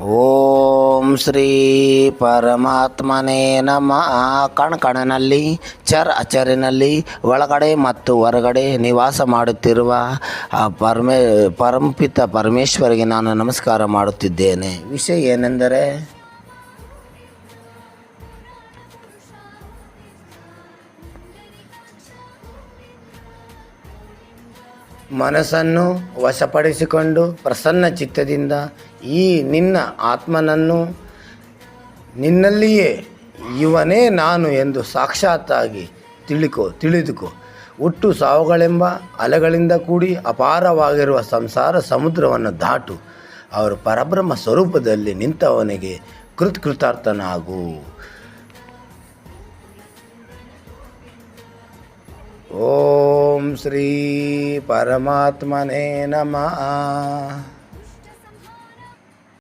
ಓಂ ಶ್ರೀ ಪರಮಾತ್ಮನೇ ನಮ್ಮ ಕಣ ಕಣನಲ್ಲಿ ಚರ್ ಅಚರಿನಲ್ಲಿ, ಒಳಗಡೆ ಮತ್ತು ಹೊರಗಡೆ ನಿವಾಸ ಮಾಡುತ್ತಿರುವ ಪರಮೇ, ಪರಂಪಿತ ಪರಮೇಶ್ವರಿಗೆ ನಾನು ನಮಸ್ಕಾರ ಮಾಡುತ್ತಿದ್ದೇನೆ. ವಿಷಯ ಏನೆಂದರೆ ಮನಸ್ಸನ್ನು ವಶಪಡಿಸಿಕೊಂಡು ಪ್ರಸನ್ನ ಚಿತ್ತದಿಂದ ಈ ನಿನ್ನ ಆತ್ಮನನ್ನು ನಿನ್ನಲ್ಲಿಯೇ ಇವನೇ ನಾನು ಎಂದು ಸಾಕ್ಷಾತ್ತಾಗಿ ತಿಳಿಕೋ, ತಿಳಿದುಕೋ. ಹುಟ್ಟು ಸಾವುಗಳೆಂಬ ಅಲೆಗಳಿಂದ ಕೂಡಿ ಅಪಾರವಾಗಿರುವ ಸಂಸಾರ ಸಮುದ್ರವನ್ನು ದಾಟು. ಅವರು ಪರಬ್ರಹ್ಮ ಸ್ವರೂಪದಲ್ಲಿ ನಿಂತವನಿಗೆ ಕೃತ್ಕೃತಾರ್ಥನಾಗು. ಓಂ ಶ್ರೀ ಪರಮಾತ್ಮನೇ ನಮಃ